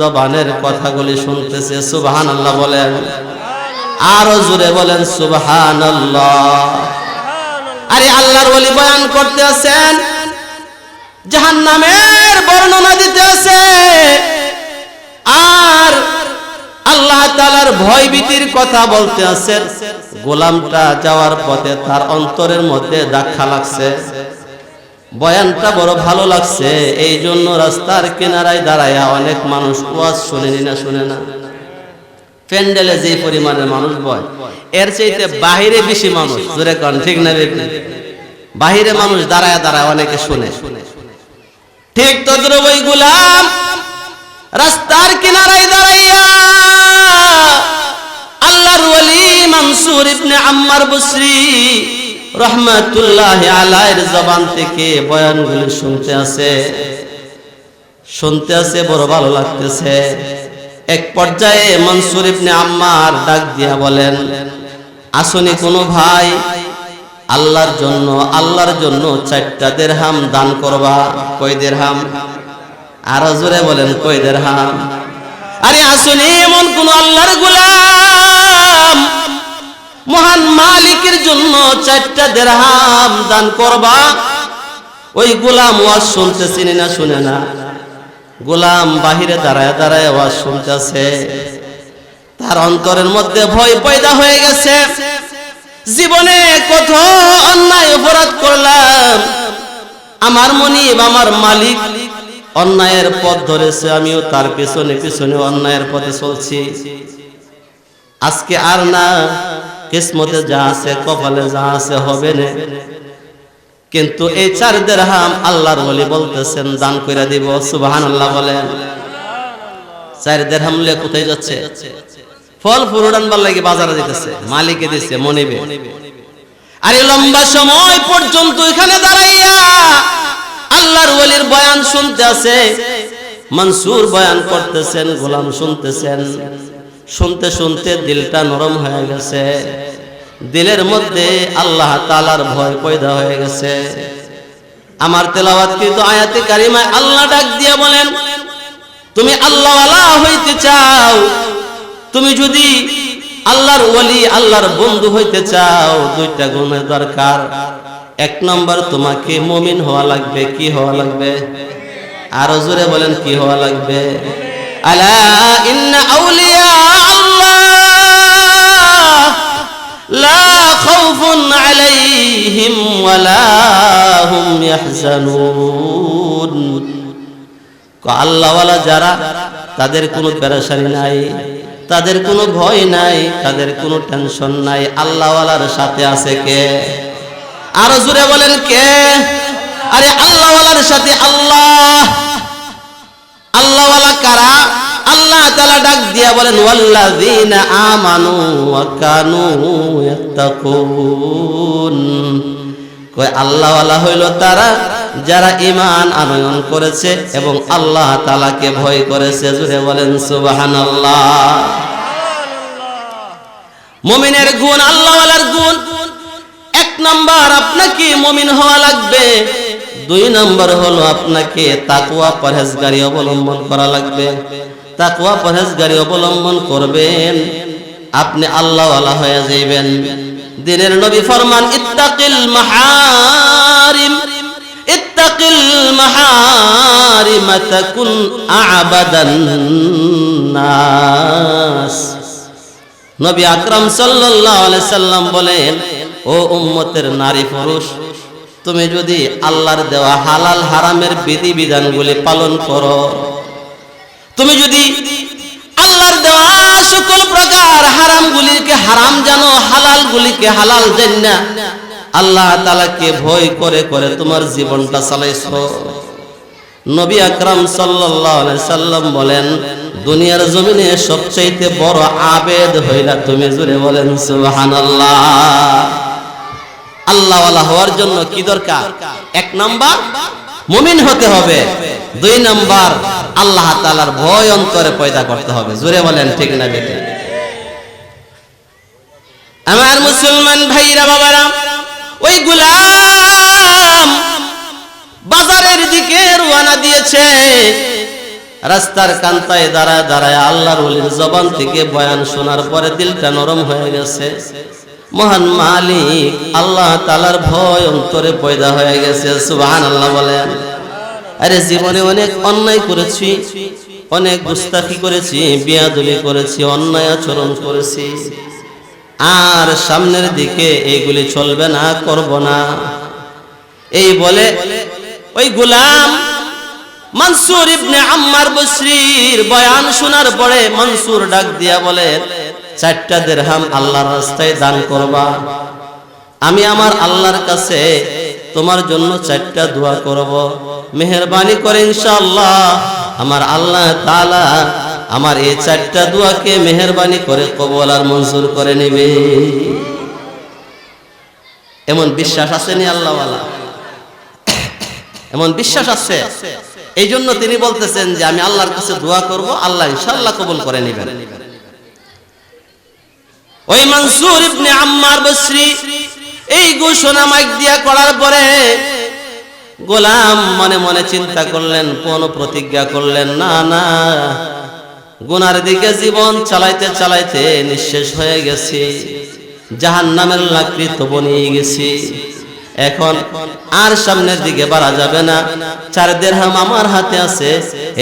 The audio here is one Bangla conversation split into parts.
জবানের কথাগুলি শুনতেছে সুবহান আল্লাহ বলেন। আরও জোরে বলেন সুবহান আল্লাহ আরে আল্লাহর ওলি বয়ান করতে আছেন জাহান নামের বর্ণনা দিতে আছে। আর আল্লাহ তালার ভয় ভীতির কথা বলতে আছেন, গোলামটা যাওয়ার পথে তার অন্তরের মধ্যে ধাক্কা লাগছে। বয়ানটা বড় ভালো লাগছে। এই জন্য রাস্তার কিনারায় দাঁড়ায় অনেক মানুষ ওয়াজ শুনেনি না শুনে না। প্যান্ডেলে যে পরিমাণের মানুষ বয়, এর চাইতে বাহিরে বেশি মানুষ, জোরে কন, ঠিক না বাহিরে মানুষ দাঁড়ায় দাঁড়ায় অনেকে শুনে। ঠিক তদ্রুপ ওই গুলাম, রাস্তার কিনারায় দাঁড়াইয়া আল্লাহর ওলি মানসুর ইবনে আম্মার বসরি রহমাতুল্লাহ আলাইয়ের জবান থেকে বয়ানগুলি শুনতে আছে। শুনতে আছে, বড় ভালো লাগতেছে। এক পর্যায়ে মনসুর ইবনে আম্মার ডাক দিয়া বলেন, আসনি কোনো ভাই, আল্লাহর জন্য আল্লাহর জন্য চারটা দেরহাম দান করবা। কয় দেরহাম আরও জোরে বলেন, কয় দেরহাম আরে আসনি এমন কোন আল্লাহর গোলাম মহান মালিকের জন্য চারটা দেরহাম দান করবা। ওই গোলাম ওয়াজ শুনতে চিনি না শুনে না? গোলাম বাহিরে দাঁড়ায় দাঁড়ায় ওয়াজ শুনতেছে। তার অন্তরের মধ্যে ভয় পয়দা হয়ে গেছে। জীবনে কত অন্যায় অপরাধ করলাম। আমার মনিব, আমার মালিক অন্যায়ের পথ ধরেছে, আমিও তার পিছনে পিছনে অন্যায়ের পথে চলছি। আজকে আর না কিসমতে যা আছে, কপালে যা আছে হবে না। কিন্তু এই চার দেরহাম আল্লাহর বলি বলতেছেন, দান করে দিব সুবাহান আল্লাহ বলেন। চার দেরহাম লে কোথায় যাচ্ছে? ফল ফুরুডান বার লাগে বাজারে দিতেছে মালিকে দিচ্ছে মনিবে। আরে লম্বা সময় পর্যন্ত এখানে দাঁড়াইয়া আল্লাহর ওলির বয়ান শুনতে আছে, মনসুর বয়ান করতেছেন, গোলাম শুনতেছেন। শুনতে শুনতে দিলটা নরম হয়ে গেছে। দিলের মধ্যে আল্লাহ তালার ভয় পয়দা হয়ে গেছে। আমার তেলাওয়াত কিন্তু আয়াতে কারিমায় আল্লাহ ডাক দিয়া বলেন, তুমি আল্লাহওয়ালা হইতে চাও, তুমি যদি আল্লাহর ওলি আল্লাহর বন্ধু হইতে চাও, দুইটা গুণের দরকার। এক নম্বর, তোমাকে মমিন হওয়া লাগবে, কি হওয়া লাগবে? আরও জোরে বলেন, কি হওয়া লাগবে? আউলিয়া আল্লাহ লা আল্লাহওয়ালা যারা, তাদের কোনো পেরেশানি নাই, তাদের কোনো ভয় নাই, তাদের কোনো টেনশন নাই। আল্লাহওয়ালার সাথে আছে কে? আরও জুড়ে বলেন কে? আরে আল্লাহওয়ালার সাথে আল্লাহ। আল্লাহওয়ালা কারা? আল্লাহ তাআলা ডাক দিয়া বলেন, ওয়াল্লাযীনা আমানু ওয়া কানু ইয়াত্তাকুন। কয়, আল্লাহওয়ালা হইল তারা যারা ইমান আনয়ন করেছে এবং আল্লাহ তালাকে ভয় করেছে। জুড়ে বলেন, সুবহানাল্লাহ। মমিনের গুণ, আল্লাহওয়ালার গুণ। এক নাম্বার, আপনাকে মমিন হওয়া লাগবে। দুই নাম্বার হলো আপনাকে তাকুয়া পরহেজগারি অবলম্বন করা লাগবে। তাকুয়া পরহেজগারি অবলম্বন করবেন, আপনি আল্লাহ আল্লাহ হয়ে যাইবেন। দিনের নবী ফরমান, ইত্তাকিল মাহারিম ইত্তাকিল মাহারিম তাকুন আবাদান নাস। নবী আকরাম সাল্লাল্লাহু আলাইহি সাল্লাম বলেন, ও উম্মতের নারী পুরুষ তুমি যদি আল্লাহর দেওয়া হালাল হারামের বিধি বিধানগুলি পালন করো, তুমি যদি আল্লাহর দেওয়া সকল প্রকার হারাম গুলিকে হারাম জানো হালাল গুলিকে হালাল জান্না আল্লাহ তালাকে ভয় করে করে তোমার জীবনটা চালাইছো। নবী আকরাম সাল্লাম বলেন, দুনিয়ার জমিনে সবচাইতে বড় আবেদ হইলা তুমি জুড়ে বলেন, সুবহানাল্লাহ। আল্লাহওয়ালা হওয়ার জন্য কি দরকার? এক নাম্বার, মুমিন হতে হবে। দুই নাম্বার, আল্লাহ তাআলার ভয় অন্তরে পয়দা করতে হবে। জোরে বলেন, ঠিক না বেটে আমার মুসলমান ভাইরা, বাবারা, ওই গুলাম বাজারের দিকে রওনা দিয়েছে। রাস্তার কান্তায় দাঁড়ায় দাঁড়ায় আল্লাহর জবান থেকে বয়ান শোনার পরে দিলটা নরম হয়ে গেছে। মহান মালিক, আল্লাহ তালার ভয় অন্তরে পয়দা হয়ে গেছে সুবাহান আল্লাহ বলেন। আরে জীবনে অনেক অন্যায় করেছি, অনেক গুস্তাখি করেছি, বিয়াদুলি করেছি, অন্যায় আচরণ করেছি। আর সামনের দিকে এইগুলি চলবে না, করব না। এই বলে ওই গোলাম মনসুর ইবনে আম্মার বসরির বয়ান শোনার পরে মনসুর ডাক দিয়া বলে চারটা দেড়হাম আল্লাহর রাস্তায় দান করবা। আমি আমার আল্লাহর কাছে তোমার জন্য চারটা দোয়া করব। মেহরবানি করে ইনশাআল্লাহ। আমার আল্লাহ তাআলা আমার এই চারটা দোয়াকে মেহরবানি করে কবল আর মঞ্জুর করে নেবে। এমন বিশ্বাস আসেনি আল্লাহওয়ালা? এমন বিশ্বাস আছে? এই জন্য তিনি বলতেছেন যে আমি আল্লাহর কাছে দোয়া করব, আল্লাহ ইনশাআল্লাহ কবুল করে নেবেন। ওই মনসুর ইবনে আম্মার বসরি, এই ঘোষণা মাইক দিয়া করার পরে গোলাম মনে মনে চিন্তা করলেন, কোন প্রতিজ্ঞা করলেন? না না। গুনার দিকে জীবন চালাইতে চালাইতে নিঃশেষ হয়ে গেছি। জাহান নামের লাকড়ি তো বনিয়ে গেছি। এখন আর সামনের দিকে বাড়া যাবে না। চার দেড়হাম আমার হাতে আছে।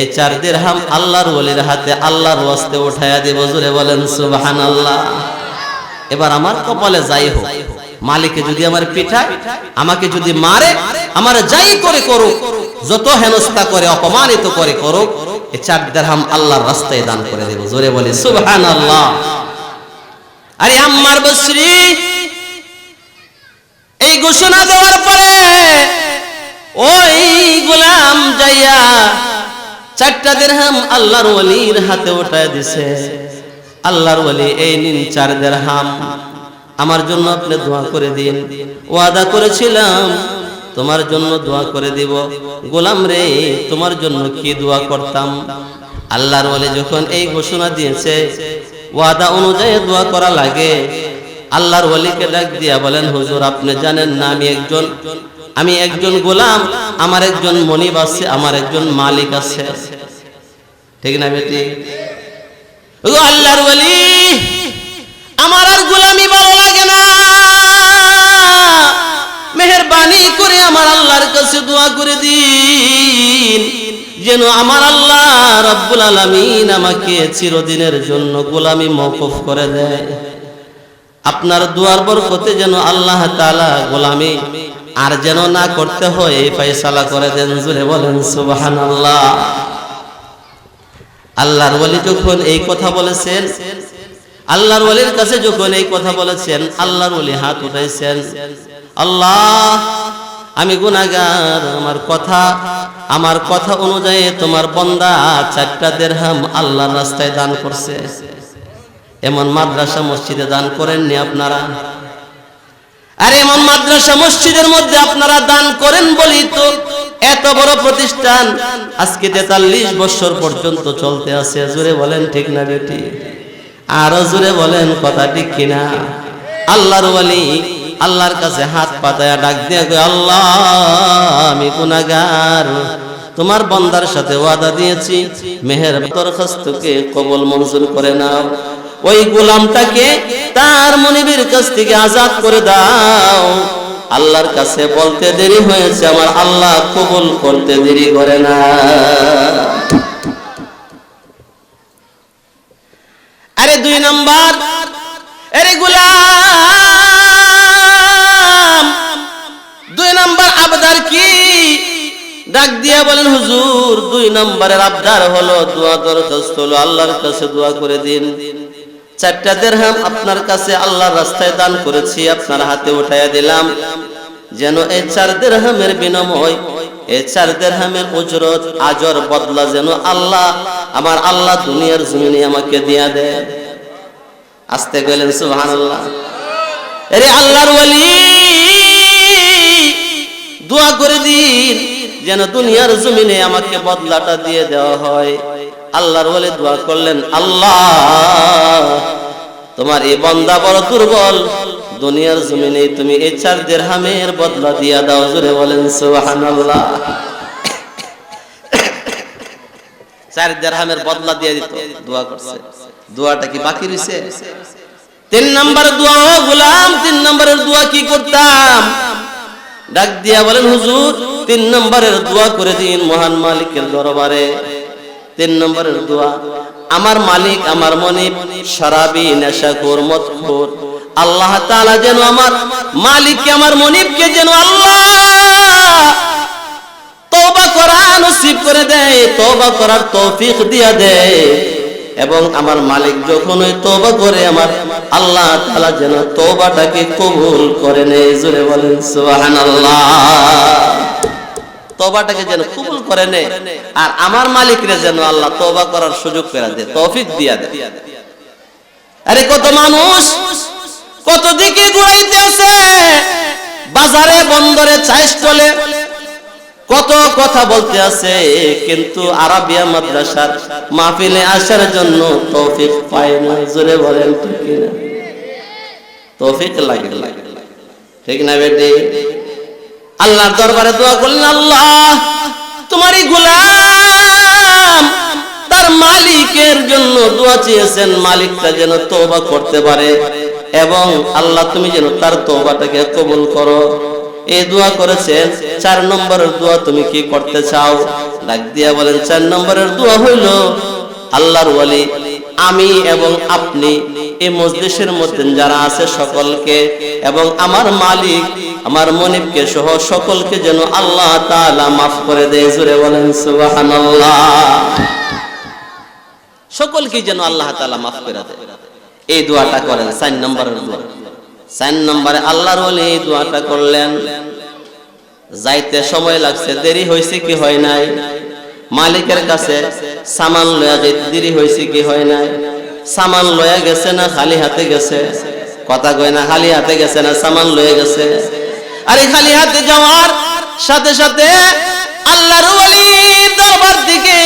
এই চার দেড়হাম আল্লাহর ওলির হাতে আল্লাহর ওয়াস্তে উঠাইয়া দিব। জুড়ে বলেন সুবাহান আল্লাহ এবার আমার কপালে যাই হোক, মালিকে যদি আমার পিঠায়, আমাকে যদি মারে, আমার যাই করে করুক, যত হেনস্থা করে, অপমানিত করে করুক এই চার দেড়হাম আল্লাহর রাস্তায় দান করে দেব। জোরে আরে আম্মার বসরি, এই ঘোষণা দেওয়ার পরে ওই গোলাম যাইয়া চারটা দেড়হাম আল্লাহর ওলির হাতে উঠায় দিছে। আল্লাহর ওলি, এই নিন চার দেড়হাম। আমার জন্য আপনি দোয়া করে দিন। ওয়াদা করেছিলাম, তোমার জন্য দোয়া করে দিব। গোলাম রে, তোমার জন্য কি দোয়া করতাম? আল্লাহর ওলি যখন এই ঘোষণা দিয়েছে, ওয়াদা অনুযায়ী দোয়া করা লাগে। আল্লাহর ওলিকে ডাক দিয়া বলেন, হুজুর, আপনি জানেন না আমি একজন আমি একজন গোলাম, আমার একজন মনিব আছে, আমার একজন মালিক আছে। ঠিক না বেটি? ও আল্লাহর ওলি, আমার আর গোলামি ভালো লাগে না। মেহরবানি করে আমার আল্লাহর কাছে দোয়া করে দিন, যেন আমার আল্লাহ রব্বুল আলামিন আমাকে চিরদিনের জন্য গোলামি মওকুফ করে দেয়। আপনার দুয়ার বরকতে যেন আল্লাহ তাআলা গোলামি আর যেন না করতে হয়, এই করে দেন জুড়ে বলেন, সুবহানাল্লাহ। আল্লাহর ওয়ালি যখন এই কথা বলেছেন, আল্লাহর ওয়ালির কাছে যখন এই কথা বলেছেন, আল্লাহর ওলি হাত উঠাইছেন, আল্লাহ, আমি গুনাহগার, আমার কথা আমার কথা অনুযায়ী তোমার বন্দা চারটা দেড়হাম আল্লাহর রাস্তায় দান করছে। এমন মাদ্রাসা মসজিদে দান করেননি আপনারা? আর এমন মাদ্রাসা মসজিদের মধ্যে আপনারা দান করেন বলি তো এত বড় প্রতিষ্ঠান? আজকে তেতাল্লিশ বছর পর্যন্ত চলতে আছে, জোরে বলেন ঠিক না বেটি? আরও জোরে বলেন কথা ঠিক কিনা? আল্লাহর ওয়ালি, আল্লাহর কাছে হাত পাতায়া ডাক দিয়ে আল্লাহ, আমি গুনাহগার। তোমার বন্দার সাথে ওয়াদা দিয়েছি মেহের দরখাস্তকে কবল মঞ্জুর করে নাও। ওই গোলামটাকে তার মনিবের কাছ থেকে আজাদ করে দাও। আল্লাহর কাছে বলতে দেরি হয়েছে, আমার আল্লাহ কবুল করতে দেরি করে না। আরে দুই নাম্বার, আরে গোলাম, দুই নাম্বার আবদার কি? ডাক দিয়া বলেন, হুজুর, দুই নম্বরের আবদার হলো, দোয়া দরখাস্ত হলো, আল্লাহর কাছে দোয়া করে দিন। চারটা দেড়হাম আপনার কাছে আল্লাহর রাস্তায় দান করেছি, আপনার হাতে উঠাইয়া দিলাম। যেন এই চার দেড়হামের বিনিময় এই চার দেড়হামের উজরত, আজর, বদলা যেন আল্লাহ, আমার আল্লাহ দুনিয়ার জমিনে আমাকে দিয়া দেয় আসতে গেলেন, সুবহানাল্লাহ। আরে আল্লাহর ওয়ালি, দোয়া করে দিন, যেন দুনিয়ার জমিনে আমাকে বদলাটা দিয়ে দেওয়া হয়। আল্লাহর বলে দোয়া করলেন, আল্লাহ, তোমার এই বন্দা বড় দুর্বল। দুনিয়ার জমিনে তুমি এই চার দেড়হামের বদলা দিয়া দাও, জোরে বলেন, সুবহানাল্লাহ। চার বদলা দিত, দোয়া করছে। দোয়াটা কি বাকি তিন নম্বর দোয়া গোলাম, তিন নম্বরের দোয়া কি করতাম? ডাক দিয়া বলেন, হুজুর, তিন নম্বরের দোয়া করে দিন মহান মালিকের দরবারে। তিন নম্বরের দোয়া। আমার মালিক, আমার মনিব, শরাবি, নেশাখোর মতখোর আল্লাহ তাআলা যেন আমার আমার মনিবকে যেন আল্লাহ নসিব করে দেয় করার তৌফিক দিয়া দেয়। এবং আমার মালিক যখন ওই করে, আমার আল্লাহ তাআলা যেন তওবাটাকে কবুল করে নেয়। জোরে বলেন, সুবহানাল্লাহ। তওবাটাকে যেন কবুল করে নেয়। আর আমার মালিকরে যেন আল্লাহ তওবা করার সুযোগ করে দেয়, তৌফিক দিয়া দেয়। আরে কত মানুষ কত দিকে ঘুরাইতে আছে বাজারে, বন্দরে চাই স্টলে, কত কথা বলতে আছে কিন্তু আরাবিয়া মাদ্রাসার মাহফিলে আসার জন্য তৌফিক পায় না, জোরে বলেন, ঠিক না তৌফিক লাগে লাগে। ঠিক না বেটি? আল্লাহর দরবারে দোয়া করলেন, আল্লাহ তোমারই গোলাম তার মালিকের জন্য দোয়া চেয়েছেন, মালিকটা যেন তওবা করতে পারে এবং আল্লাহ তুমি যেন তার তওবাটাকে কবুল করো। এই দোয়া করেছেন, চার নম্বরের দোয়া তুমি কি করতে চাও? ডাক দিয়া বলেন, চার নম্বরের দোয়া হইল, আল্লাহর ওয়ালি, আমি এবং আপনি এই মজলিসের মধ্যে যারা আছে সকলকে এবং আমার মালিক আমার মনিবকে সহ সকলকে যেন আল্লাহ তাআলা মাফ করে দেয় জুড়ে বলেন, সুবহানাল্লাহ। সকলকে যেন আল্লাহ তাআলা মাফ করে দেয়। এই দোয়াটা করেন, চার নম্বরের দোয়া। চার নম্বরে আল্লাহর ওলি এই দোয়াটা করলেন। যাইতে সময় লাগছে, দেরি হয়েছে কি হয় নাই? মালিকের কাছে সামান লয়া যেতে দেরি হয়েছে কি হয় নাই? সামান লয়া গেছে না, খালি হাতে গেছে? কথা কয় না, খালি হাতে গেছে না, সামান লয়ে গেছে? আরে খালি হাতে যাওয়ার সাথে সাথে আল্লাহর দরবার থেকে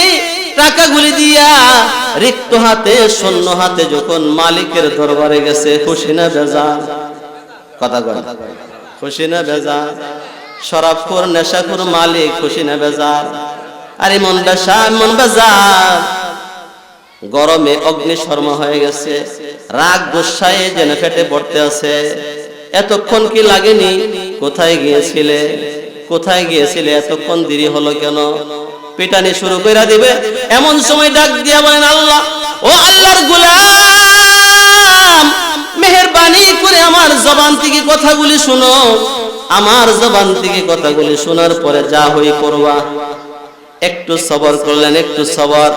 টাকাগুলি দিয়া রিক্ত হাতে, শূন্য হাতে যখন মালিকের দরবারে গেছে, খুশি না বেজা কথা কয় খুশি না বেজা শরাবখোর নেশাখোর মালিক, খুশি না বেজার? আরে মন বেশা মন বেজার। গরমে অগ্নি শর্মা হয়ে গেছে। রাগ গুসায় যেন ফেটে পড়তে আছে। এতক্ষণ কি লাগেনি? কোথায় গিয়েছিলে? কোথায় গিয়েছিলে? এতক্ষণ দেরি হলো কেন? পিটানি শুরু করে দিবে। এমন সময় ডাক দিয়া বলেন, আল্লাহ, ও আল্লাহর গুলাম, মেহেরবানি করে আমার জবান থেকে কথাগুলি শুনো। আমার জবান থেকে কথাগুলি শোনার পরে যা হই করবা একটু সবর করলেন, একটু সবর।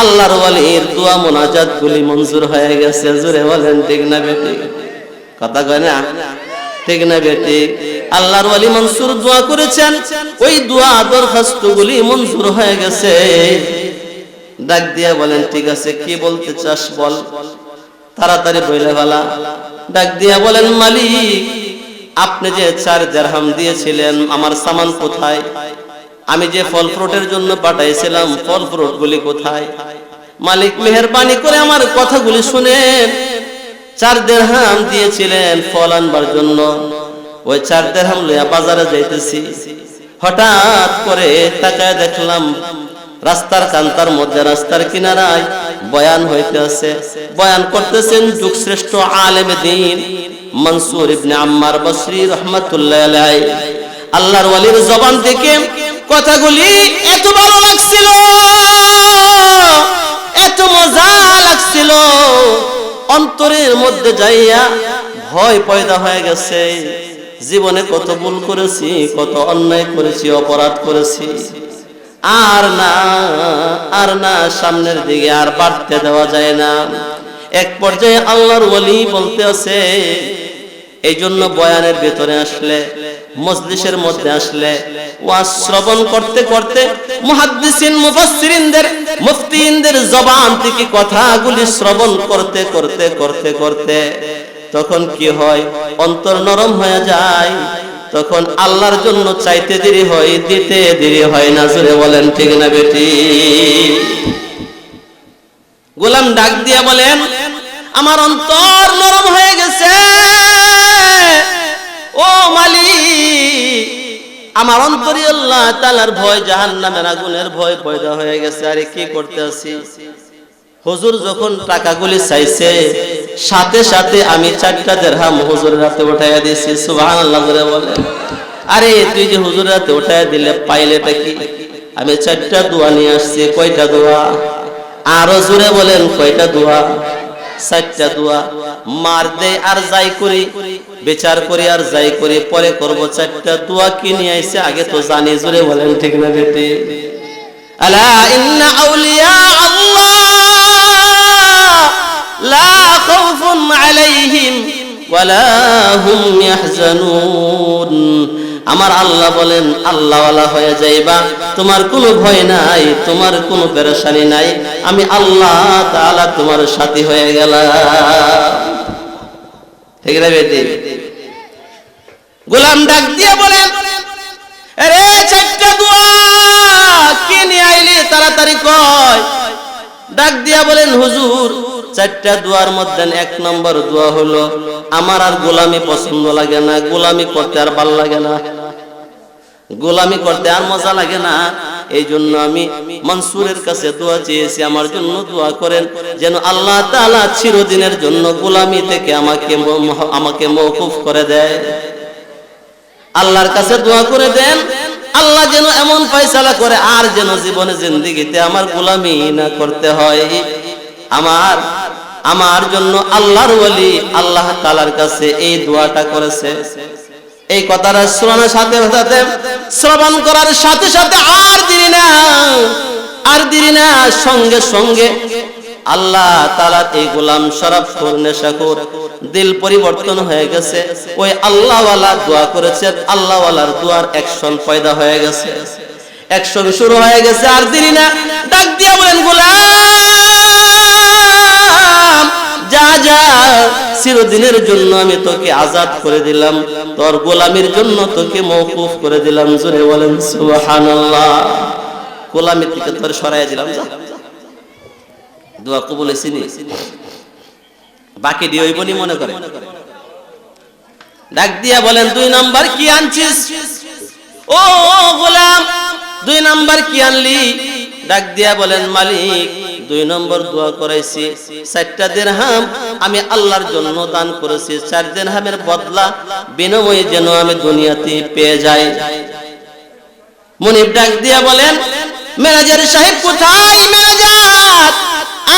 আল্লাহর ওয়ালির দোয়া মোনাজাত গুলি মঞ্জুর হয়ে গেছে। জুড়ে বলেন, ঠিক না বেটি কথা কয় না? ঠিক না বেটি? আল্লাহর ওয়ালি মনসুর দোয়া করেছেন। ওই দোয়া দরখাস্ত গুলি মঞ্জুর হয়ে গেছে। ডাক দিয়া বলেন, ঠিক আছে, কি বলতে চাস বল? তাড়াতাড়ি বইলে ভালা। ডাক দিয়া বলেন, মালিক, আপনি যে চার দেড়হাম দিয়েছিলেন, আমার সামান কোথায়? আমি যে ফল ফ্রুটের জন্য পাঠাইছিলাম, ফল ফ্রুট গুলি কোথায়? মালিক মেহরবানি করে আমার কথাগুলি শুনেন চার দেড়হাম দিয়েছিলেন ফল আনবার জন্য। ওই চার দেড়হাম লইয়া বাজারে যাইতেছি। হঠাৎ করে তাকায় দেখলাম, রাস্তার কান্তার মধ্যে রাস্তার কিনারায় বয়ান হইতে আছে বয়ান করতেছেন যুগ শ্রেষ্ঠ আলেম দিন মনসুর ইবনে আম্মার বসরি রহমাতুল্লাহ আলাই আল্লাহর ওয়ালির জবান থেকে কথাগুলি এত ভালো লাগছিল, এত মজা লাগছিল। অন্তরের মধ্যে যাইয়া ভয় পয়দা হয়ে গেছে। জীবনে কত ভুল করেছি, কত অন্যায় করেছি, অপরাধ করেছি। আর না আর না, সামনের দিকে আর বাড়তে দেওয়া যায় না। এক পর্যায়ে আল্লাহর ওলি বলতে আছে এই জন্য বয়ানের ভেতরে আসলে মজলিসের মধ্যে আসলে ওয়াজ শ্রবণ করতে করতে মুহাদ্দিসিন, মুফাসসিরিনদের মুফতিনদের জবান থেকে কথাগুলি শ্রবণ করতে করতে করতে করতে তখন কি হয়? অন্তর নরম হয়ে যায়। তখন আল্লাহর জন্য চাইতে দেরি হয়, দিতে দেরি হয় না, জোরে বলেন ঠিক না বেটি? গোলাম ডাক দিয়া বলেন, আমার অন্তর নরম হয়ে গেছে। ও মালিক আমার অন্তরে আল্লাহ তালার ভয় জাহান নামের আগুনের ভয় পয়দা হয়ে গেছে। আরে কি করতে আছি? হুজুর যখন টাকাগুলি চাইছে, সাথে সাথে আমি চারটা দেড়হাম হুজুরের হাতে উঠাইয়া দিয়েছি। সুবহানাল্লাহ করে বলে। আরে তুই যে হুজুরের হাতে উঠাইয়া দিলে, পাইলেটা কি? আমি চারটা দোয়া নিয়ে আসছি, কয়টা দোয়া? আরও জোরে বলেন, কয়টা দোয়া? চারটা দোয়া, মার দে আর যাই করি, বিচার করি আর যাই করি, পরে করব চারটা দোয়া কি নিয়ে আইছে আগে তো জানি জোরে বলেন, ঠিক না বেটি? আলা ইন্না আউলিয়া আল্লাহ, লা খাউফুন আলাইহিম, ওয়ালা হুম ইয়াহজানুন। আমার আল্লাহ বলেন, আল্লাহওয়ালা হয়ে যাইবা। তোমার কোনো ভয় নাই, তোমার কোনো পেরেশানি নাই। আমি আল্লাহ তাআলা তোমার সাথী হয়ে গেলাম। গোলাম ডাক দিয়ে বলেন তাড়াতাড়ি কয়? ডাক দিয়া বলেন, হুজুর চারটা দোয়ার মধ্যে এক নম্বর দোয়া হলো, আমার আর গোলামি পছন্দ লাগে না, গোলামি করতে আর ভালো লাগে না। গোলামি করতে আর মজা লাগে না। এই জন্য আমি মনসুরের কাছে দোয়া চেয়েছি, আমার জন্য দোয়া করেন, যেন আল্লাহ তাআলা চিরদিনের জন্য গোলামি থেকে আমাকে আমাকে মওকুফ করে দেয়। আল্লাহর কাছে দোয়া করে দেন, আল্লাহ যেন এমন ফয়সালা করে, আর যেন জীবনে জিন্দিগিতে আমার গোলামি না করতে হয়। আমার আমার জন্য আল্লাহর ওলি আল্লাহ তাআলার কাছে এই দোয়াটা করেছে। এই কথাটা শ্রবণের সাথে সাথে, শ্রবণ করার সাথে সাথে আর দেরি না, আর দেরি না, সঙ্গে সঙ্গে আল্লাহ তালার এই গোলাম শরাব খোর নেশাখোর দিল পরিবর্তন হয়ে গেছে। ওই আল্লাহওয়ালা দোয়া করেছেন আল্লাহওয়ালার দোয়ার অ্যাকশন পয়দা হয়ে গেছে। অ্যাকশন শুরু হয়ে গেছে, আর দেরি না, ডাক দিয়া বলেন, গোলাম! যা যা, চিরদিনের জন্য আমি তোকে আজাদ করে দিলাম। তোর গোলামির জন্য তোকে মওকুফ করে দিলাম। জোরে বলেন, সুবহানাল্লাহ। গোলামি থেকে তোর সরাই দিলাম দোয়া বাকি দিয়ে হইবনি মনে করে? ডাক দিয়া বলেন, দুই নাম্বার কি আনছিস? ও, গোলাম, দুই নাম্বার কি আনলি? ডাক দিয়া বলেন, মালিক দুই নম্বর দোয়া করাইছি, চারটা দিরহাম আমি আল্লাহর জন্য দান করেছি, চার দিরহামের বদলা বিনিময়ে যেন আমি দুনিয়াতে পেয়ে যাই। মনিব ডাক দিয়া বলেন ম্যানেজার সাহেব কোথায়? ম্যানেজার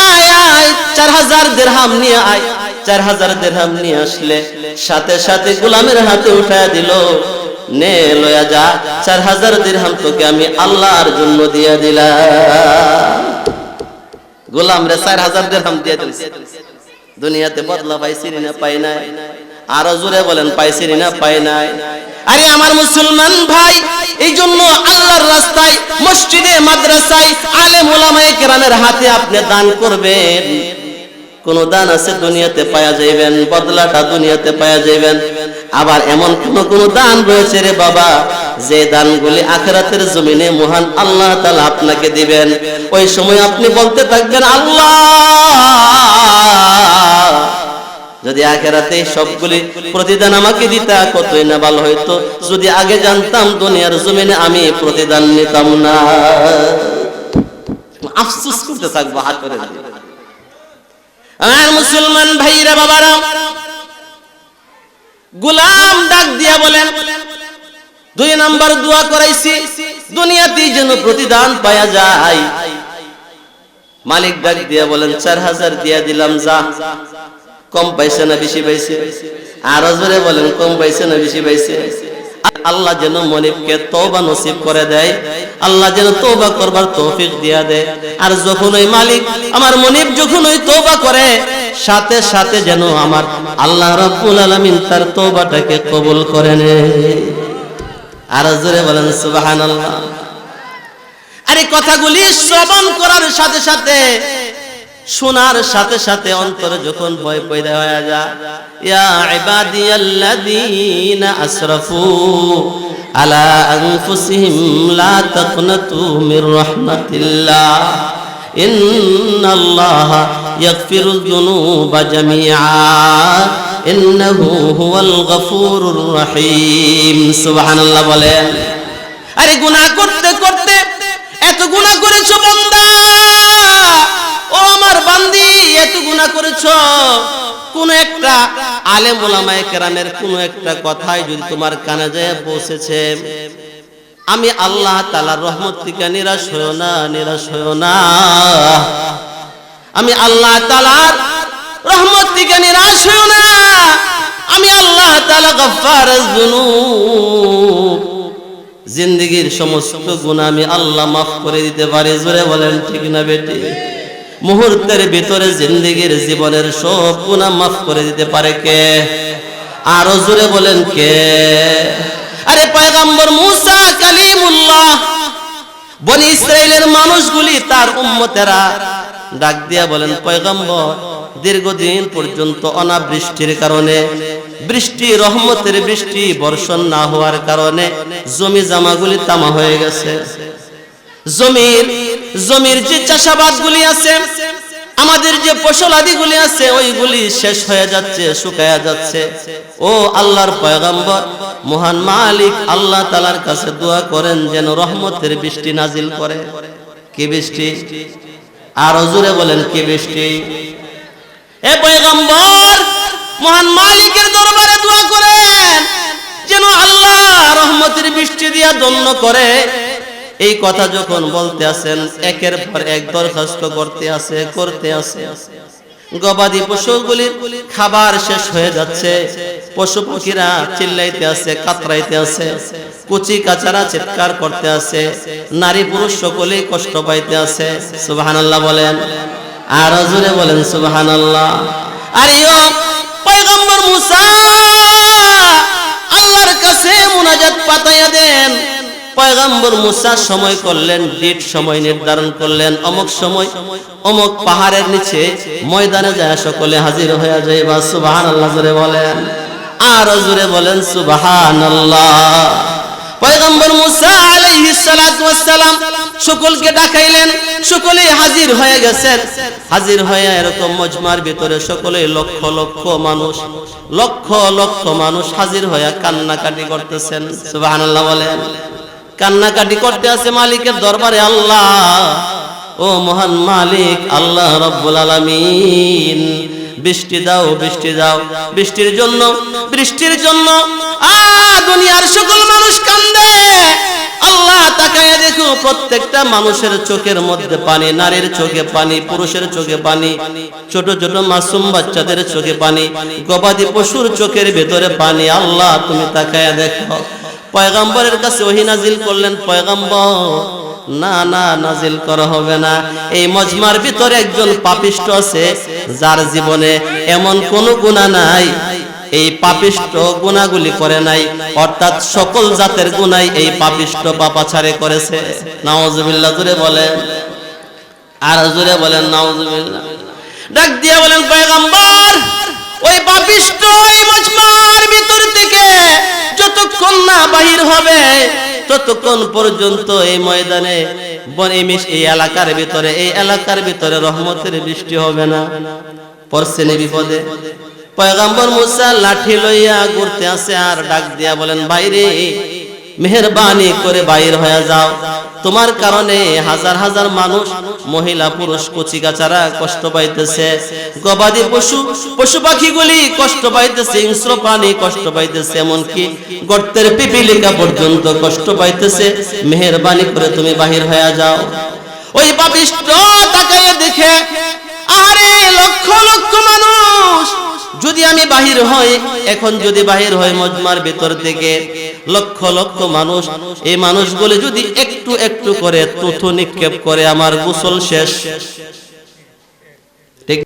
আয় আয়, চার হাজার দেড়হাম নিয়ে আয়। চার হাজার দেড়হাম নিয়ে আসলে, সাথে সাথে গোলামের হাতে উঠায় দিল, নে, লয়া যা, চার হাজার দিরহাম তোকে আমি আল্লাহর জন্য দিয়ে দিলাম। গোলাম রে চার হাজার দিয়ে দুনিয়াতে বদলা পাইছি না পাই নাই। আরও জোরে বলেন, পাইছি না পাই নাই। আরে আমার মুসলমান ভাই এই জন্য আল্লাহর রাস্তায়, মসজিদে, মাদ্রাসায় আলেম ওলামায়ে কেরামের হাতে আপনি দান করবেন। কোন দান আছে দুনিয়াতে পাওয়া যাইবেন, বদলাটা দুনিয়াতে পাওয়া যাইবেন। আবার এমন কোন কোন দান রয়েছে রে বাবা যে দানগুলি আখেরাতের জমিনে মহান আল্লাহ তাআলা আপনাকে দিবেন, ওই সময় আপনি বলতে থাকবেন, আল্লাহ! যদি আখেরাতে সবগুলি প্রতিদান আমাকে দিতা, কতই না ভালো হইতো। যদি আগে জানতাম দুনিয়ার জমিনে আমি প্রতিদান নিতাম না। আফসোস করতে থাকব, হাত করে। আমার মুসলমান ভাইরা, বাবারা, গোলাম ডাক দিয়া বলেন দুই নাম্বার দোয়া করাইছি দুনিয়াতেই যেন প্রতিদান পাওয়া যায়। মালিক ডাক দিয়া বলেন, চার হাজার দিয়া দিলাম, যা। কম পাইছে না বেশি পাইছে। আরও জোরে বলেন, কম পাইছে না বেশি পাইছে। আল্লাহ যেন মনিবকে তওবা নসিব করে দেয়, আল্লাহ যেন তওবা করবার তৌফিক দিয়া দেয়। আর যখন ওই মালিক, আমার মনিব যখন ওই তওবা করে, সাথে সাথে যেন আমার আল্লাহ রাব্বুল আলামিন তার তওবাটাকে কবুল করে নেয়। আর জোরে বলেন, সুবহানাল্লাহ। আর কথাগুলি শ্রবণ করার সাথে সাথে, শোনার সাথে সাথে অন্তরে যখন ভয় পয়দা হয়ে যায়, ইয়া ইবাদিয়াল্লাযীনা আসরাফু আলা আনফুসিহিম লা তাকনাতু মির রাহমাতিল্লাহ, ইন্নাল্লাহা ইয়াগফিরুয যুনুবা জামিআ। ইন্নাহু এত গুনাহ করেছ ও আমার বান্দি, এত গুনাহ করেছ। কোন একটা আলেম ওলামায়ে কেরামের কোন একটা কথাই যদি তোমার কানে যায় পৌঁছেছে। আমি আল্লাহ তাআলার রহমত থেকে নিরাশ হইও না, নিরাশ হইও না। আমি আল্লাহ তাআলার রহমত থেকে নিরাশ হইও না। আমি আল্লাহ তাআলা গফফার যুনুব। জিন্দগির সমস্ত গুনাহ আমি আল্লাহ মাফ করে দিতে পারি। জোরে বলেন, ঠিক না বেটি? মুহূর্তের ভিতরে জিন্দগির জীবনের সব গুনাহ মাফ করে দিতে পারে কে? আরও জোরে বলেন, কে? আরে পয়গম্বর মুসা কালিমুল্লাহ, বনি ইসরায়েলের মানুষগুলি তার উম্মতেরা ডাক দিয়া বলেন, পয়গম্বর দীর্ঘদিন পর্যন্ত অনাবৃষ্টির কারণে, বৃষ্টি, রহমতের বৃষ্টি, বর্ষণ না হওয়ার কারণে জমি জামাগুলি তামা হয়ে গেছে। জমির জমির যে চাষাবাদগুলি আছে, আমাদের যে ফসলাদিগুলি আছে, ওইগুলি শেষ হয়ে যাচ্ছে, শুকায়া যাচ্ছে। ও আল্লাহর পয়গম্বর, মহান মালিক, আল্লাহ তালার কাছে দোয়া করেন যেন রহমতের বৃষ্টি নাজিল করে। কি বৃষ্টি? আর জুড়ে বলেন, কি বৃষ্টি? এ পয়গম্বর, মহান মালিকের দরবারে দোয়া করেন, যেন আল্লাহ রহমতের বৃষ্টি দিয়া দন্য করে। এই কথা যখন বলতে আছেন একের পর এক দরখাস্ত করতে আছে করতে আছে গবাদি পশুগুলির খাবার শেষ হয়ে যাচ্ছে, পশু পাখিরা চিল্লাইতে আছে কাতরাইতে আছে কুচি কাচারা চিৎকার করতে আছে নারী পুরুষ সকলেই কষ্ট পাইতে আছে সুবহানাল্লাহ বলেন। আর জোরে বলেন, সুবহানাল্লাহ। আর ইয়ো পয়গম্বর মুসা আল্লাহর কাছে মুনাজাত পাতাইয়া দেন। পয়গম্বর মুসা সময় করলেন ডেট সময় নির্ধারণ করলেন, অমুক সময় অমুক পাহাড়ের নিচে ময়দানে যায়, সকলে হাজির হয়ে যায় বা সুবাহান আল্লাহ জোরে বলেন। আর জোরে বলেন সুবাহান আল্লাহ পয়গম্বর মুসা আলাইহিস সালাতু ওয়াস সালাম সকলকে ডাকাইলেন সকলে হাজির হয়ে গেছেন। হাজির হয়ে এরকম মজমার ভিতরে সকলে লক্ষ লক্ষ মানুষ, লক্ষ লক্ষ মানুষ হাজির হয়ে কান্নাকাটি করতেছেন। সুবহানাল্লাহ বলেন। কান্নাকাটি করতে আছে মালিকের দরবারে আল্লাহ। ও মহান মালিক, আল্লাহ রব্বুল আলামিন, বৃষ্টি দাও বৃষ্টি দাও, বৃষ্টির জন্য বৃষ্টির জন্য, আ দুনিয়ার সকল মানুষ কান্দে। আল্লাহ তাকায় দেখো, প্রত্যেকটা মানুষের চোখের মধ্যে পানি, নারীর চোখে পানি, পুরুষের চোখে পানি, ছোট ছোট মাসুম বাচ্চাদের চোখে পানি, গবাদি পশুর চোখের ভেতরে পানি। আল্লাহ, তুমি তাকায় দেখো। পয়গাম্বরের কাছে ওহি নাজিল করলেন, পয়গাম্বর, না না নাজিল করা হবে না। এই মজমার ভিতরে একজন পাপিষ্ট আছে, যার জীবনে এমন কোন গুণা নাই। এই পাপিষ্ট গুণাগুলি করে নাই, অর্থাৎ সকল জাতের গুনাই এই পাপিষ্ট পাপাছারে করেছে। নাওজুবিল্লাহ জুড়ে বলেন। আর জুড়ে বলেন নাওজুবিল্লাহ ডাক দিয়ে বলেন, পয়গাম্বর, ওই পাপিষ্ট এই মজমার ভিতর থেকে যতক্ষণ না বাহির হবে, ততক্ষণ পর্যন্ত এই ময়দানে বনিমিশ এই এলাকার ভিতরে, এই এলাকার ভিতরে রহমতের বৃষ্টি হবে না। এই বিপদে? পয়গাম্বর মুসা লাঠি লইয়া ঘুরতে আসে আর ডাক দিয়া বলেন বাইরে মেহরবানি করে বাইর হয়ে যাও। তোমার কারণে হাজার হাজার মানুষ, মহিলা, পুরুষ কচি কচিকাচারা কষ্ট পাইতেছে। গবাদি পশু পশু পাখিগুলি কষ্ট পাইতেছে, হিংস্র প্রাণী কষ্ট পাইতেছে, এমনকি গর্তের পিপিলিকা পর্যন্ত কষ্ট পাইতেছে। মেহরবানি করে তুমি বাহির হয়ে যাও। ওই পাপিষ্ট তাকাইয়ে দেখে আরে লক্ষ লক্ষ মানুষ যদি আমি বাহির হই, এখন যদি বাহির হয় মজমার ভেতর থেকে, লক্ষ লক্ষ মানুষ, এই মানুষগুলো যদি একটু একটু করে তথ্য নিক্ষেপ করে, আমার গোসল শেষ।